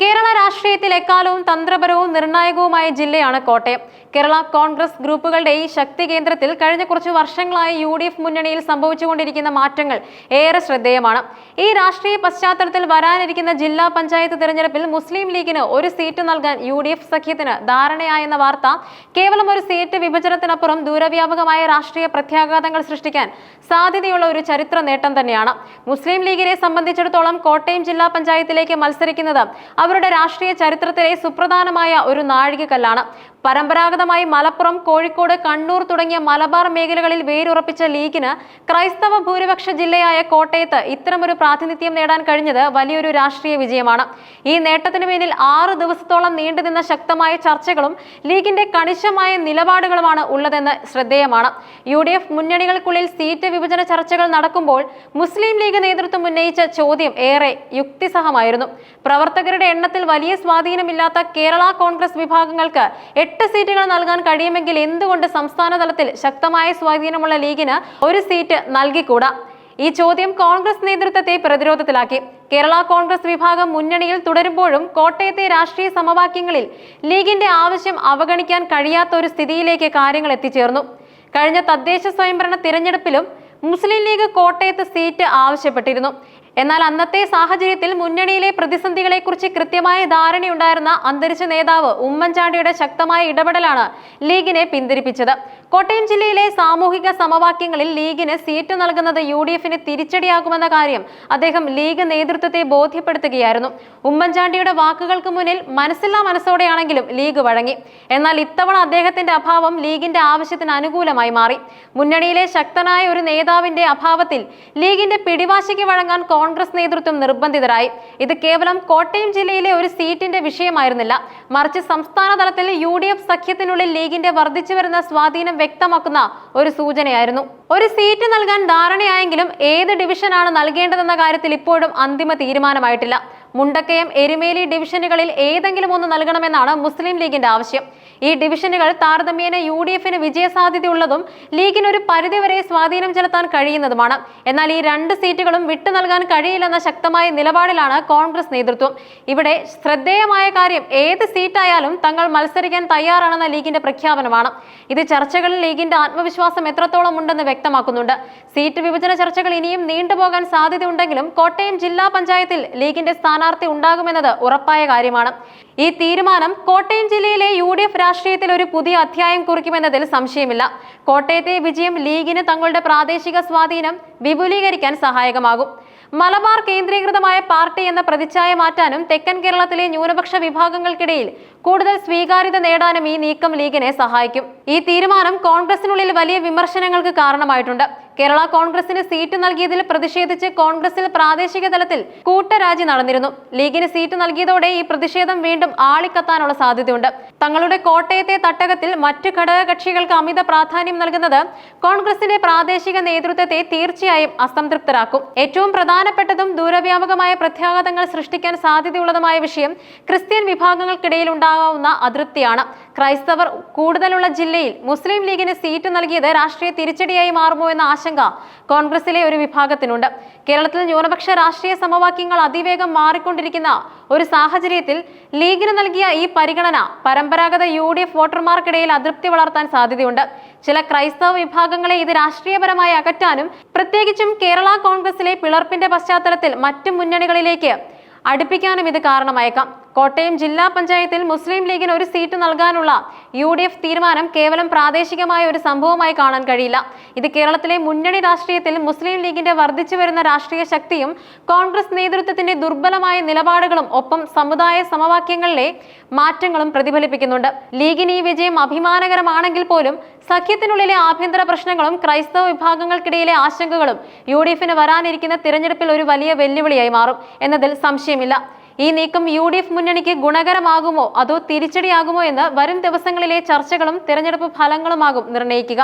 കേരള രാഷ്ട്രീയത്തിൽ എക്കാലവും തന്ത്രപരവും നിർണായകവുമായ ജില്ലയാണ് കോട്ടയം. കേരള കോൺഗ്രസ് ഗ്രൂപ്പുകളുടെ ഈ ശക്തി കേന്ദ്രത്തിൽ കഴിഞ്ഞ കുറച്ച് വർഷങ്ങളായി യു ഡി എഫ് മുന്നണിയിൽ സംഭവിച്ചുകൊണ്ടിരിക്കുന്ന മാറ്റങ്ങൾ ഏറെ ശ്രദ്ധേയമാണ്. ഈ രാഷ്ട്രീയ പശ്ചാത്തലത്തിൽ വരാനിരിക്കുന്ന ജില്ലാ പഞ്ചായത്ത് തിരഞ്ഞെടുപ്പിൽ മുസ്ലിം ലീഗിന് ഒരു സീറ്റ് നൽകാൻ യു ഡി എഫ് സഖ്യത്തിന് ധാരണയായെന്ന വാർത്ത കേവലം ഒരു സീറ്റ് വിഭജനത്തിനപ്പുറം ദൂരവ്യാപകമായ രാഷ്ട്രീയ പ്രത്യാഘാതങ്ങൾ സൃഷ്ടിക്കാൻ സാധ്യതയുള്ള ഒരു ചരിത്ര നേട്ടം തന്നെയാണ്. മുസ്ലിം ലീഗിനെ സംബന്ധിച്ചിടത്തോളം കോട്ടയം ജില്ലാ പഞ്ചായത്തിലേക്ക് മത്സരിക്കുന്നത് അവരുടെ രാഷ്ട്രീയ ചരിത്രത്തിലെ സുപ്രധാനമായ ഒരു നാഴികക്കല്ലാണ് പരമ്പരാഗതമായി മലപ്പുറം കോഴിക്കോട് കണ്ണൂർ തുടങ്ങിയ മലബാർ മേഖലകളിൽ വേരുറപ്പിച്ച ലീഗിന് ക്രൈസ്തവ ഭൂരിപക്ഷ ജില്ലയായ കോട്ടയത്ത് ഇത്തരമൊരു പ്രാതിനിധ്യം നേടാൻ കഴിഞ്ഞത് വലിയൊരു രാഷ്ട്രീയ വിജയമാണ്. ഈ നേട്ടത്തിന് പിന്നിൽ ആറ് ദിവസത്തോളം നീണ്ടുനിന്ന ശക്തമായ ചർച്ചകളും ലീഗിന്റെ കണിശമായ നിലപാടുകളുമാണ് ഉള്ളതെന്ന് ശ്രദ്ധേയമാണ്. യു ഡി എഫ് മുന്നണികൾക്കുള്ളിൽ സീറ്റ് വിഭജന ചർച്ചകൾ നടക്കുമ്പോൾ മുസ്ലിം ലീഗ് നേതൃത്വം ഉന്നയിച്ച ചോദ്യം ഏറെ യുക്തിസഹമായിരുന്നു. പ്രവർത്തകരുടെ എണ്ണത്തിൽ വലിയ സ്വാധീനമില്ലാത്ത കേരള കോൺഗ്രസ് വിഭാഗങ്ങൾക്ക് എട്ട് സീറ്റുകൾ നൽകാൻ കഴിയുമെങ്കിൽ എന്തുകൊണ്ട് സംസ്ഥാന തലത്തിൽ ശക്തമായ സ്വാധീനമുള്ള ലീഗിന് ഒരു സീറ്റ് നൽകിക്കൂടാ? ഈ ചോദ്യം കോൺഗ്രസ് നേതൃത്വത്തെ പ്രതിരോധത്തിലാക്കി. കേരള കോൺഗ്രസ് വിഭാഗം മുന്നണിയിൽ തുടരുമ്പോഴും കോട്ടയത്തെ രാഷ്ട്രീയ സമവാക്യങ്ങളിൽ ലീഗിന്റെ ആവശ്യം അവഗണിക്കാൻ കഴിയാത്ത ഒരു സ്ഥിതിയിലേക്ക് കാര്യങ്ങൾ എത്തിച്ചേർന്നു. കഴിഞ്ഞ തദ്ദേശ സ്വയംഭരണ തിരഞ്ഞെടുപ്പിലും മുസ്ലിം ലീഗ് കോട്ടയത്ത് സീറ്റ് ആവശ്യപ്പെട്ടിരുന്നു. എന്നാൽ അന്നത്തെ സാഹചര്യത്തിൽ മുന്നണിയിലെ പ്രതിസന്ധികളെക്കുറിച്ച് കൃത്യമായ ധാരണയുണ്ടായിരുന്ന അന്തരിച്ച നേതാവ് ഉമ്മൻചാണ്ടിയുടെ ശക്തമായ ഇടപെടലാണ് ലീഗിനെ പിന്തിരിപ്പിച്ചത്. കോട്ടയം ജില്ലയിലെ സാമൂഹിക സമവാക്യങ്ങളിൽ ലീഗിന് സീറ്റ് നൽകുന്നത് യു ഡി എഫിന് തിരിച്ചടിയാകുമെന്ന കാര്യം അദ്ദേഹം ലീഗ് നേതൃത്വത്തെ ബോധ്യപ്പെടുത്തുകയായിരുന്നു. ഉമ്മൻചാണ്ടിയുടെ വാക്കുകൾക്ക് മുന്നിൽ മനസ്സില്ലാ മനസ്സോടെയാണെങ്കിലും ലീഗ് വഴങ്ങി. എന്നാൽ ഇത്തവണ അദ്ദേഹത്തിന്റെ അഭാവം ലീഗിന്റെ ആവശ്യത്തിന് അനുകൂലമായി മാറി. മുന്നണിയിലെ ശക്തനായ ഒരു നേതാവിന്റെ അഭാവത്തിൽ ലീഗിന്റെ പിടിവാശിക്ക് വഴങ്ങാൻ കോൺഗ്രസ് നേതൃത്വം നിർബന്ധിതരായി. ഇത് കേവലം കോട്ടയം ജില്ലയിലെ ഒരു സീറ്റിന്റെ വിഷയമായിരുന്നില്ല. മറിച്ച് സംസ്ഥാന തലത്തിൽ യു സഖ്യത്തിനുള്ളിൽ ലീഗിന്റെ വർദ്ധിച്ചു വരുന്ന സ്വാധീനം വ്യക്തമാക്കുന്ന ഒരു സൂചനയായിരുന്നു. ഒരു സീറ്റ് നൽകാൻ ധാരണയായെങ്കിലും ഏത് ഡിവിഷനാണ് നൽകേണ്ടതെന്ന കാര്യത്തിൽ ഇപ്പോഴും അന്തിമ തീരുമാനമായിട്ടില്ല. മുണ്ടക്കയം എരുമേലി ഡിവിഷനുകളിൽ ഏതെങ്കിലും ഒന്ന് നൽകണമെന്നാണ് മുസ്ലിം ലീഗിന്റെ ആവശ്യം. ഈ ഡിവിഷനുകൾ താരതമ്യേന യു ഡി എഫിന് വിജയസാധ്യതയുള്ളതും ലീഗിന് ഒരു പരിധിവരെ സ്വാധീനം ചെലുത്താൻ കഴിയുന്നതുമാണ്. എന്നാൽ ഈ രണ്ട് സീറ്റുകളും വിട്ടു നൽകാൻ കഴിയില്ലെന്ന ശക്തമായ നിലപാടിലാണ് കോൺഗ്രസ് നേതൃത്വം. ഇവിടെ ശ്രദ്ധേയമായ കാര്യം ഏത് സീറ്റായാലും തങ്ങൾ മത്സരിക്കാൻ തയ്യാറാണെന്ന ലീഗിന്റെ പ്രഖ്യാപനമാണ്. ഇത് ചർച്ചകളിൽ ലീഗിന്റെ ആത്മവിശ്വാസം എത്രത്തോളം ഉണ്ടെന്ന് വ്യക്തമാക്കുന്നുണ്ട്. സീറ്റ് വിഭജന ചർച്ചകൾ ഇനിയും നീണ്ടുപോകാൻ സാധ്യതയുണ്ടെങ്കിലും കോട്ടയം ജില്ലാ പഞ്ചായത്തിൽ ലീഗിന്റെ സ്ഥാനാർത്ഥി ഉണ്ടാകുമെന്നത് ഉറപ്പായ കാര്യമാണ്. ഈ തീരുമാനം കോട്ടയം ജില്ലയിലെ യു ഡി എഫ് രാഷ്ട്രീയത്തിൽ ഒരു പുതിയ അധ്യായം കുറിക്കുമെന്നതിൽ സംശയമില്ല. കോട്ടയത്തെ വിജയം ലീഗിന് തങ്ങളുടെ പ്രാദേശിക സ്വാധീനം വിപുലീകരിക്കാൻ സഹായകമാകും. മലബാർ കേന്ദ്രീകൃതമായ പാർട്ടി എന്ന പ്രതിച്ഛായ മാറ്റാനും തെക്കൻ കേരളത്തിലെ ന്യൂനപക്ഷ വിഭാഗങ്ങൾക്കിടയിൽ കൂടുതൽ സ്വീകാര്യത നേടാനും ഈ നീക്കം ലീഗിനെ സഹായിക്കും. ഈ തീരുമാനം കോൺഗ്രസിനുള്ളിൽ വലിയ വിമർശനങ്ങൾക്ക് കാരണമായിട്ടുണ്ട്. കേരള കോൺഗ്രസിന് സീറ്റ് നൽകിയതിൽ പ്രതിഷേധിച്ച് കോൺഗ്രസിൽ പ്രാദേശിക തലത്തിൽ കൂട്ടരാജി നടന്നിരുന്നു. ലീഗിന് സീറ്റ് നൽകിയതോടെ ഈ പ്രതിഷേധം വീണ്ടും ആളിക്കത്താനുള്ള സാധ്യതയുണ്ട്. തങ്ങളുടെ കോട്ടയത്തെ തട്ടകത്തിൽ മറ്റു ഘടകകക്ഷികൾക്ക് അമിത പ്രാധാന്യം നൽകുന്നത് കോൺഗ്രസിന്റെ പ്രാദേശിക നേതൃത്വത്തെ തീർച്ചയായും അസംതൃപ്തരാക്കും. ഏറ്റവും പ്രധാനപ്പെട്ടതും ദൂരവ്യാപകമായ പ്രത്യാഘാതങ്ങൾ സൃഷ്ടിക്കാൻ സാധ്യതയുള്ളതുമായ വിഷയം ക്രിസ്ത്യൻ വിഭാഗങ്ങൾക്കിടയിൽ ഉണ്ടാകാവുന്ന അതൃപ്തിയാണ്. ക്രൈസ്തവർ കൂടുതലുള്ള ജില്ലയിൽ മുസ്ലിം ലീഗിന് സീറ്റ് നൽകിയത് രാഷ്ട്രീയ തിരിച്ചടിയായി മാറുമോ എന്ന ആശങ്ക കോൺഗ്രസിലെ ഒരു വിഭാഗത്തിനുണ്ട്. കേരളത്തിൽ ന്യൂനപക്ഷ രാഷ്ട്രീയ സമവാക്യങ്ങൾ അതിവേഗം മാറിക്കൊണ്ടിരിക്കുന്ന ഒരു സാഹചര്യത്തിൽ ലീഗിന് നൽകിയ ഈ പരിഗണന പരമ്പരാഗത യു ഡി എഫ് വോട്ടർമാർക്കിടയിൽ അതൃപ്തി വളർത്താൻ സാധ്യതയുണ്ട്. ചില ക്രൈസ്തവ വിഭാഗങ്ങളെ ഇത് രാഷ്ട്രീയപരമായി അകറ്റാനും പ്രത്യേകിച്ചും കേരള കോൺഗ്രസിലെ പിളർപ്പിന്റെ പശ്ചാത്തലത്തിൽ മറ്റു മുന്നണികളിലേക്ക് അടുപ്പിക്കാനും ഇത് കാരണമായേക്കാം. കോട്ടയം ജില്ലാ പഞ്ചായത്തിൽ മുസ്ലിം ലീഗിന് ഒരു സീറ്റ് നൽകാനുള്ള യു ഡി എഫ് തീരുമാനം കേവലം പ്രാദേശികമായ ഒരു സംഭവമായി കാണാൻ കഴിയില്ല. ഇത് കേരളത്തിലെ മുന്നണി രാഷ്ട്രീയത്തിൽ മുസ്ലിം ലീഗിന്റെ വർദ്ധിച്ചു വരുന്ന രാഷ്ട്രീയ ശക്തിയും കോൺഗ്രസ് നേതൃത്വത്തിന്റെ ദുർബലമായ നിലപാടുകളും ഒപ്പം സമുദായ സമവാക്യങ്ങളിലെ മാറ്റങ്ങളും പ്രതിഫലിപ്പിക്കുന്നുണ്ട്. ലീഗിന് ഈ വിജയം അഭിമാനകരമാണെങ്കിൽ പോലും സഖ്യത്തിനുള്ളിലെ ആഭ്യന്തര പ്രശ്നങ്ങളും ക്രൈസ്തവ വിഭാഗങ്ങൾക്കിടയിലെ ആശങ്കകളും യു ഡി എഫിന് വരാനിരിക്കുന്ന തിരഞ്ഞെടുപ്പിൽ ഒരു വലിയ വെല്ലുവിളിയായി മാറും എന്നതിൽ സംശയമില്ല. ഈ നീക്കം യു ഡി എഫ് മുന്നണിക്ക് ഗുണകരമാകുമോ? അതോ തിരിച്ചടിയാകുമോ എന്ന് വരും ദിവസങ്ങളിലെ ചർച്ചകളും തിരഞ്ഞെടുപ്പ് ഫലങ്ങളുമാകും നിർണയിക്കുക